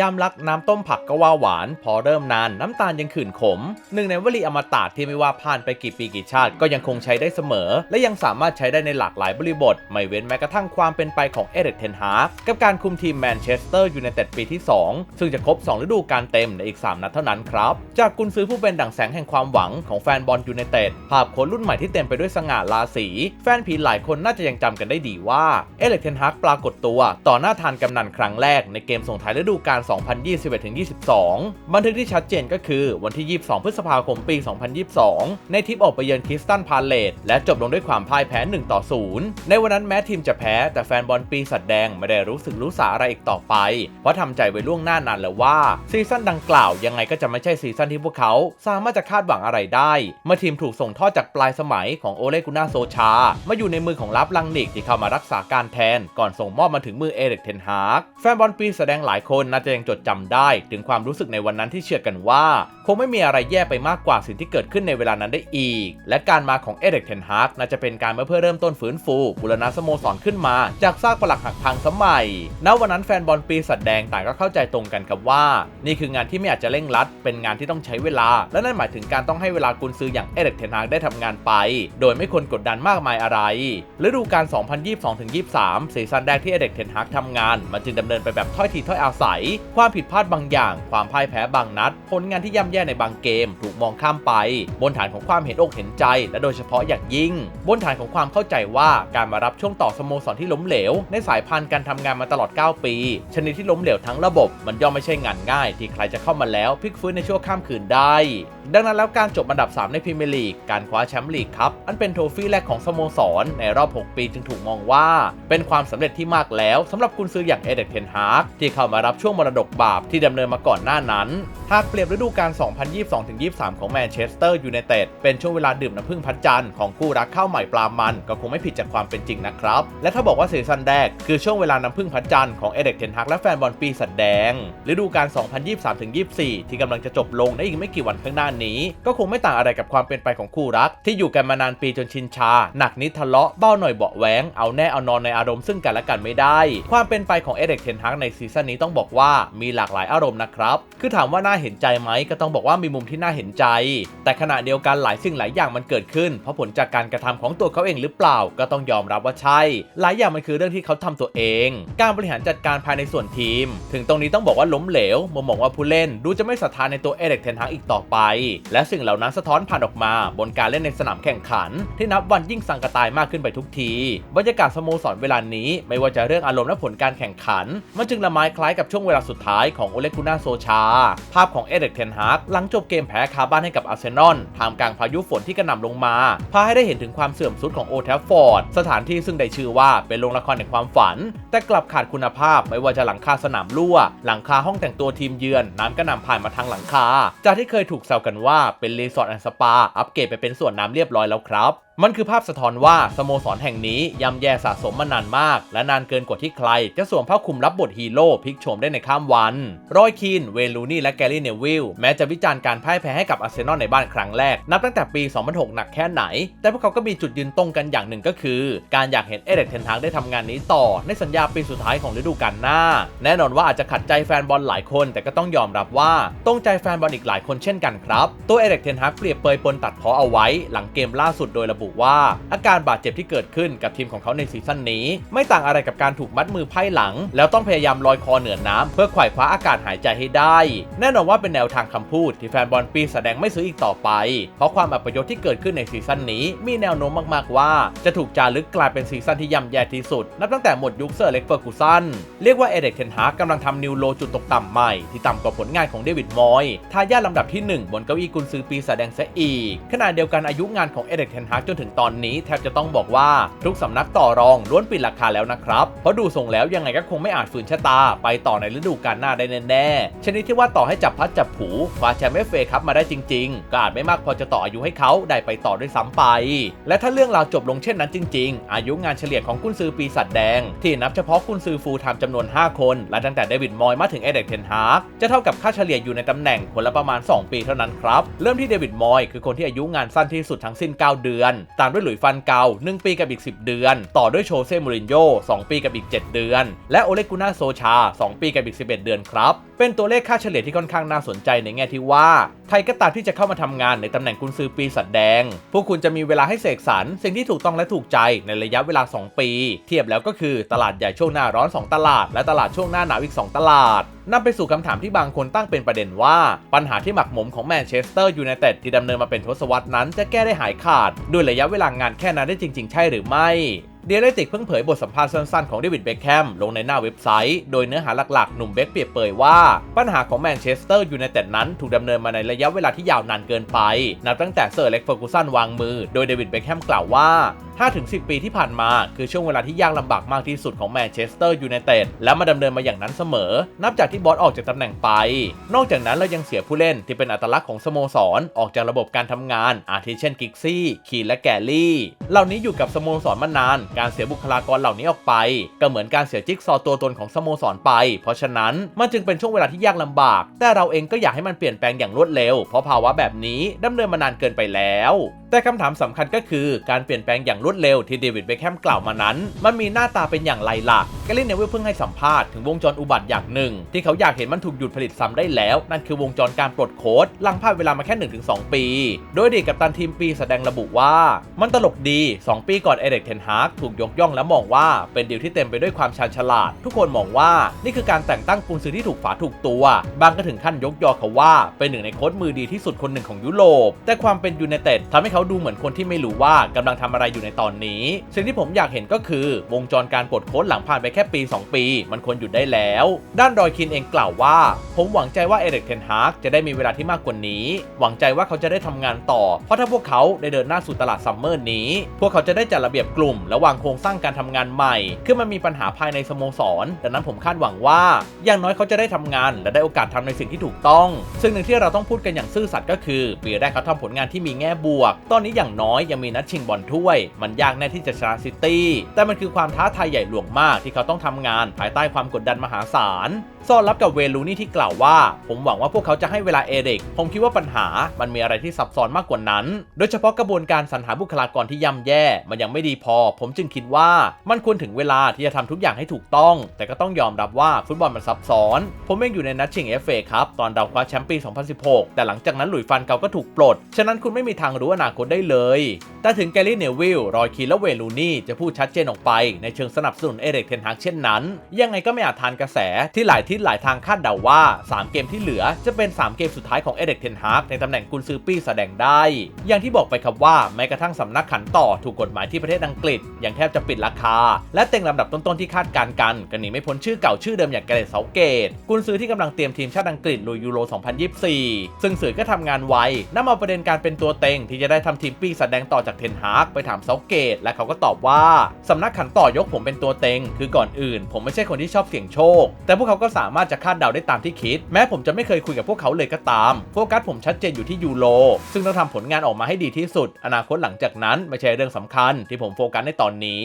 ยามรักน้ำต้มผักก็ว่าหวาน พอเริ่มนานน้ำตาลยังขื่นขม หนึ่งในวลีอมตะที่ไม่ว่าผ่านไปกี่ปีกี่ชาติ ก็ยังคงใช้ได้เสมอ และยังสามารถใช้ได้ในหลากหลายบริบท ไม่เว้นแม้กระทั่งความเป็นไปของเอเดกเทนฮากกับการคุมทีมแมนเชสเตอร์ยูไนเต็ดปีที่ 2 ซึ่งจะครบ 2 ฤดูกาลเต็มในอีก 3 นัดเท่านั้นครับ จากกุนซือผู้เป็นดั่งแสงแห่งความหวังของแฟนบอลยูไนเต็ดภาพคนรุ่นใหม่ที่เต็มไปด้วยสง่าราศีแฟนผีหลายคนน่าจะยังจำกันได้ดีว่าเอเดกเทนฮากปรากฏตัว ต่อหน้าทานกำนันครั้งแรกในเกมส่งท้ายฤดูกาล2021-22 บันทึกที่ชัดเจนก็คือวันที่ 22 พฤษภาคมปี 2022 ในทริปออกไปเยือนคริสตันพาเลตและจบลงด้วยความพ่ายแพ้ 1 ต่อ 0 ในวันนั้นแม้ทีมจะแพ้ แต่แฟนบอลปีศาจแดงไม่ได้รู้สึกรู้สาอะไรอีกต่อไป เพราะทำใจไว้ล่วงหน้านานแล้วว่า ซีซั่นดังกล่าวยังไงก็จะไม่ใช่ซีซั่นที่พวกเขาสามารถจะคาดหวังอะไรได้ เมื่อทีมถูกส่งทอดจากปลายสมัยของโอเลกุน่าโซชา มาอยู่ในมือของลับลังนิกที่เข้ามารักษาการแทน ก่อนส่งมอบมาถึงมือเอเริกเทนฮากแฟนบอลปีแสดงหลายคนน่าจะยังจดจำได้ ถึงความรู้สึกในวันนั้นที่เชื่อกันว่า คงไม่มีอะไรแย่ไปมากกว่าสิ่งที่เกิดขึ้นในเวลานั้นได้อีก และการมาของเอเริกเทนฮากน่าจะเป็นการมาเพื่อเริ่มต้นฟื้นฟูบูรณะสโมสรขึ้นมา จากซากปลักหักพังสมัยณวันนั้นแฟนบอลปีศาจแดงต่างก็เข้าใจตรงกันครับว่า นี่คืองานที่ไม่อาจจะเร่งรัด เป็นงานที่ต้องใช้เวลา และนั่นหมายถึงการต้องให้เวลากุนซืออย่างเอเริกเทนฮากได้ทำงานไป โดยไม่ควรกดดันมากมายอะไรฤดูกาล2022-23ซีซั่นแรกที่เอเริกเทนฮากทำงาน มันจึงดำเนินไปแบบถ้อยทีถ้อยอาศัยความผิดพลาดบางอย่าง ความพ่ายแพ้บางนัด ผลงานที่ย่ำแย่ในบางเกม ถูกมองข้ามไป บนฐานของความเห็นอกเห็นใจ และโดยเฉพาะอย่างยิ่ง บนฐานของความเข้าใจว่าการมารับช่วงต่อสโมสรที่ล้มเหลว ในสายพันธุ์การทำงานมาตลอด 9 ปี ชนิดที่ล้มเหลวทั้งระบบ มันย่อมไม่ใช่งานง่าย ที่ใครจะเข้ามาแล้วพลิกฟื้นในชั่วข้ามคืนได้ ดังนั้นแล้วการจบอันดับ 3 ในพรีเมียร์ลีก การคว้าแชมป์ลีกครับ อันเป็นโทฟี่แรกของสโมสร ในรอบ 6 ปีจึงถูกมองว่า เป็นความสำเร็จที่มากแล้วสำหรับกุนซืออย่างเอเดกเทนฮาร์กที่เข้ามารับช่วงมรดกบาปที่ดำเนินมาก่อนหน้านั้น หากเปรียบฤดูกาล 2022-23 ของแมนเชสเตอร์ยูไนเต็ดเป็นช่วงเวลาดื่มน้ำพึ่งพัดจันทร์ของคู่รักข้าวใหม่ปลามัน ก็คงไม่ผิดจากความเป็นจริงนะครับ และถ้าบอกว่าซีซั่นแรกคือช่วงเวลาน้ำพึ่งพัดจันทร์ของเอเดกเทนฮากและแฟนบอลปีสัตว์แดงฤดูกาล 2023-24 ที่กำลังจะจบลงในอีกไม่กี่วันข้างหน้านี้ ก็คงไม่ต่างอะไรกับความเป็นไปของคู่รัก ที่อยู่กันมานานปีจนชินชา หนักนิดทะเลาะเบ้าหน่อยเบาแหวงเอาแน่เอานอนในอารมณ์ซึ่งกันและกันไม่ได้ ความเป็นไปของเอเดกเทนฮากในซีซั่นนี้ต้องบอกว่ามีหลากหลายอารมณ์นะครับ คือถามว่าน่าเห็นใจไหมก็ต้องบอกว่ามีมุมที่น่าเห็นใจ แต่ขณะเดียวกันหลายสิ่งหลายอย่างมันเกิดขึ้น เพราะผลจากการกระทำของตัวเขาเองหรือเปล่า ก็ต้องยอมรับว่าใช่ หลายอย่างมันคือเรื่องที่เขาทำตัวเอง การบริหารจัดการภายในส่วนทีม ถึงตรงนี้ต้องบอกว่าล้มเหลวมมมองว่าผู้เล่นดูจะไม่ศรัทธาในตัวเอเดกเทนฮากอีกต่อไป และสิ่งเหล่านั้นสะท้อนผ่านออกมา บนการเล่นในสนามแข่งขัน ที่นับวันยิ่งสังกะตายมากขึ้นไปทุกทีบรรยากาศสโมสรเวลานี้ ไม่ว่าจะเรื่องอารมณ์และผลการแข่งขัน มันจึงละไม้คล้ายกับช่วงเวลาสุดท้ายของโอเลกุน่าโซชา ภาพของเอเดกเทนฮากหลังจบเกมแพ้คาบ้านให้กับอาร์เซนอลท่ามกลางพายุฝนที่กระหน่ำลงมาพาให้ได้เห็นถึงความเสื่อมทรุดของโอแทฟฟอร์ดสถานที่ซึ่งได้ชื่อว่าเป็นโรงละครแห่งความฝัน แต่กลับขาดคุณภาพไม่ว่าจะหลังคาสนามรั่ว หลังคาห้องแต่งตัวทีมเยือนน้ำกระหน่ำผ่านมาทางหลังคาจากที่เคยถูกแซวกันว่าเป็นรีสอร์ทแอนด์สปาอัปเกรดไปเป็นสวนน้ำเรียบร้อยแล้วครับ มันคือภาพสะท้อนว่าสโมสรแห่งนี้ย่ำแย่สะสมมานานมาก และนานเกินกว่าที่ใคร จะสวมผ้าคลุมรับบทฮีโร่พลิกโฉมได้ในข้ามวันรอยคีนเวลูนี่และแกรี่เนวิลแม้จะวิจารณ์การพ่ายแพ้ให้กับอาร์เซนอลในบ้านครั้งแรก นับตั้งแต่ปี 2006 หนักแค่ไหน แต่พวกเขาก็มีจุดยืนตรงกันอย่างหนึ่งก็คือ การอยากเห็นเอเด็กเทนฮากได้ทำงานนี้ต่อ ในสัญญาปีสุดท้ายของฤดูกาลหน้า แน่นอนว่าอาจจะขัดใจแฟนบอลหลายคน แต่ก็ต้องยอมรับว่าตรงใจแฟนบอลอีกหลายคนเช่นกันครับตัวเอเด็กเทนฮากเปรียบเปยปนตัดพอเอาไว้ หลังเกมล่าสุดโดยระบุว่า อาการบาดเจ็บที่เกิดขึ้นกับทีมของเขาในซีซั่นนี้ ไม่ต่างอะไรกับการถูกมัดมือไพ่หลัง แล้วต้องพยายามลอยคอเหนือน้ำเพื่อไขว่คว้าอากาศหายใจให้ได้ แน่นอนว่าเป็นแนวทางคำพูดที่แฟนบอลปีแสดงไม่ซื้ออีกต่อไป เพราะความอัปยศที่เกิดขึ้นในซีซั่นนี้ มีแนวโน้มมากๆว่า จะถูกจารึกกลายเป็นซีซั่นที่ย่ำแย่ที่สุด นับตั้งแต่หมดยุคเซอร์เล็กเฟอร์กูสันเรียกว่าเอเด็กเทนฮากกำลังทำนิวโลจุดตกต่ำใหม่ที่ต่ำกว่าผลงานของเดวิดมอยทายาทลำดับที่ 1 บนเก้าอี้กุนซือปีแสดงซะอีกขณะเดียวกันอายุงานของเอเด็กเทนฮากจนถึงตอนนี้แทบจะต้องบอกว่าทุกสำนักต่อรองล้วนปิดราคาแล้วนะครับ เพราะดูทรงแล้วยังไงก็คงไม่อาจฝืนชะตา ไปต่อในฤดูกาลหน้าได้แน่ๆชนิดที่ว่าต่อให้จับพัดจับผูคว้าแชมป์เอฟเอคัพมาได้จริงๆก็อาจไม่มากพอจะต่ออายุให้เขาได้ไปต่อด้วยซ้ำไป และถ้าเรื่องราวจบลงเช่นนั้นจริง ๆ อายุงานเฉลี่ยของกุนซือปีศาจแดง ที่นับเฉพาะกุนซือฟูลไทม์จำนวน 5 คนและตั้งแต่เดวิดมอยมาถึงเอเด็กเทนฮาร์กจะเท่ากับค่าเฉลี่ยอยู่ในตำแหน่งคนละประมาณ 2 ปีเท่านั้นครับเริ่มที่เดวิดมอยคือคนที่อายุงานสั้นที่สุดทั้งสิ้น 9 เดือนตามด้วยหลุยฟันเกา1 ปีกับอีก 10 เดือน ต่อด้วยโชเซ่มูรินโญ่2ปีกับอีก 7 เดือน และโอเลกุน่าโซชา 2 ปีกับอีก 11 เดือนครับ เป็นตัวเลขค่าเฉลี่ยที่ค่อนข้างน่าสนใจในแง่ที่ว่า ใครก็ตามที่จะเข้ามาทำงานในตำแหน่งกุนซือปีศาจแดง พวกคุณจะมีเวลาให้เสกสรรสิ่งที่ถูกต้องและถูกใจในระยะเวลา 2 ปี เทียบแล้วก็คือตลาดใหญ่ช่วงหน้าร้อน 2 ตลาด และตลาดช่วงหน้าหนาวอีก 2 ตลาดนำไปสู่คำถามที่บางคนตั้งเป็นประเด็นว่า ปัญหาที่หมักหมมของแมนเชสเตอร์ยูไนเต็ดที่ดำเนินมาเป็นทศวรรษนั้น จะแก้ได้หายขาดด้วยระยะเวลางานแค่นั้นได้จริง ๆ ใช่หรือไม่ เดียเลติกเพิ่งเผยบทสัมภาษณ์สั้นๆของเดวิดเบคแฮมลงในหน้าเว็บไซต์ โดยเนื้อหาหลักๆ หนุ่มเบคเปรียบเปยว่า ปัญหาของแมนเชสเตอร์ยูไนเต็ดนั้นถูกดำเนินมาในระยะเวลาที่ยาวนานเกินไป นับตั้งแต่เซอร์เล็กเฟอร์กูสันวางมือ โดยเดวิดเบคแฮมกล่าวว่า 5-10 ปีที่ผ่านมา คือช่วงเวลาที่ยากลำบากมากที่สุดของแมนเชสเตอร์ยูไนเต็ดและมาดำเนินมาอย่างนั้นเสมอ นับจากที่บอสออกจากตำแหน่งไป นอกจากนั้นเรายังเสียผู้เล่นที่เป็นอัตลักษณ์ของสโมสรออกจากระบบการทำงานอาทิเช่นกิกซี่ คีและแกลลี่ เหล่านี้อยู่กับสโมสรมานานการเสียบุคลากรเหล่านี้ออกไป ก็เหมือนการเสียจิ๊กซอตัวตนของสโมสรไป เพราะฉะนั้นมันจึงเป็นช่วงเวลาที่ยากลำบาก แต่เราเองก็อยากให้มันเปลี่ยนแปลงอย่างรวดเร็ว เพราะภาวะแบบนี้ดำเนินมานานเกินไปแล้ว แต่คำถามสำคัญก็คือการเปลี่ยนแปลงอย่างรวดเร็วที่เดวิดเบคแฮมกล่าวมานั้น มันมีหน้าตาเป็นอย่างไรล่ะแกลลี่เนวิลเพิ่งให้สัมภาษณ์ถึงวงจรอุบัติอย่างหนึ่ง ที่เขาอยากเห็นมันถูกหยุดผลิตซ้ำได้แล้ว นั่นคือวงจรการปลดโค้ดลังพาดเวลามาแค่ 1-2 ปี โดยเด็กกับตันทีมปีแสดงระบุว่า มันตลกดี 2 ปีก่อนเอเด็กเทนฮากถูกยกย่องและมองว่าเป็นดีลที่เต็มไปด้วยความชาญฉลาด ทุกคนมองว่านี่คือการแต่งตั้งกุนซือที่ถูกฝาถูกตัวบางก็ถึงขั้นยกยอเขาว่าเป็นหนึ่งในโค้ชมือดีที่สุดคนหนึ่งของยุโรปแต่ความเป็นยูไนเต็ดทำให้เขาาดูเหมือนคนที่ไม่รู้ว่ากำลังทำอะไรอยู่ในตอนนี้ สิ่งที่ผมอยากเห็นก็คือ วงจรการปลดโค้ชหลังผ่านไปแค่ปี 2 ปี มันควรหยุดได้แล้ว ด้านดอยคินเองกล่าวว่า ผมหวังใจว่าเอเด็กเทนฮากจะได้มีเวลาที่มากกว่านี้ หวังใจว่าเขาจะได้ทำงานต่อ เพราะถ้าพวกเขาได้เดินหน้าสู่ตลาดซัมเมอร์นี้ พวกเขาจะได้จัดระเบียบกลุ่ม และวางโครงสร้างการทำงานใหม่ คือมันมีปัญหาภายในสโมสร ดังนั้นผมคาดหวังว่า อย่างน้อยเขาจะได้ทำงาน และได้โอกาสทำในสิ่งที่ถูกต้อง ซึ่งหนึ่งที่เราต้องพูดกันอย่างซื่อสัตย์ก็คือปีแรกเขาทำผลงานที่มีแง่บวกตอนนี้อย่างน้อยยังมีนัดชิงบอลถ้วย มันยากแน่ที่จะชนะซิตี้ แต่มันคือความท้าทายใหญ่หลวงมากที่เขาต้องทำงานภายใต้ความกดดันมหาศาลซ่อนรับกับเวลูนี่ที่กล่าวว่า ผมหวังว่าพวกเขาจะให้เวลาเอริก ผมคิดว่าปัญหามันมีอะไรที่ซับซ้อนมากกว่านั้น โดยเฉพาะกระบวนการสรรหาบุคลากรที่ย่ำแย่ มันยังไม่ดีพอ ผมจึงคิดว่ามันควรถึงเวลาที่จะทำทุกอย่างให้ถูกต้อง แต่ก็ต้องยอมรับว่าฟุตบอลมันซับซ้อน ผมเองอยู่ในนัดชิง FA ครับตอนเราคว้าแชมป์ปี 2016 แต่หลังจากนั้นหลุยฟันเกาก็ถูกปลด ฉะนั้นคุณไม่มีทางรู้อนาคตได้เลย แต่ถึงแกลลี่เนวิลรอยคีและเวลูนี่จะพูดชัดเจนออกไปในเชิงสนับสนุนเอเริกเทนฮากเช่นนั้น ยังไงก็ไม่อาจทานกระแสที่หลายทิศหลายทางคาดเดาว่า 3 เกมที่เหลือจะเป็น 3 เกมสุดท้ายของเอเริกเทนฮากในตำแหน่งกุนซือปี้แสดงได้ อย่างที่บอกไปครับว่าแม้กระทั่งสำนักขันต่อถูกกฎหมายที่ประเทศอังกฤษยังแทบจะปิดราคา และเต็งลำดับต้นๆที่คาดการกันก็หนีไม่พ้นชื่อเก่าชื่อเดิมอย่างแกเรตเซาเกตกุนซือที่กำลังเตรียมทีมชาติอังกฤษลุยยูโร 2024 ซึ่งสื่อก็ทำงานไวนํเอาประเด็นการเป็นตัวเต็งที่จะได้ทำทีมปี้แสดงต่อจากเทนฮากไปถามเซาเกต และเขาก็ตอบว่าสำนักขันต่อยกผมเป็นตัวเต็ง คือก่อนอื่น ผมไม่ใช่คนที่ชอบเสี่ยงโชค แต่พวกเขาก็สามารถจะคาดเดาได้ตามที่คิด แม้ผมจะไม่เคยคุยกับพวกเขาเลยก็ตามโฟกัสผมชัดเจนอยู่ที่ยูโรซึ่งต้องทำผลงานออกมาให้ดีที่สุด อนาคตหลังจากนั้นไม่ใช่เรื่องสำคัญ ที่ผมโฟกัสในตอนนี้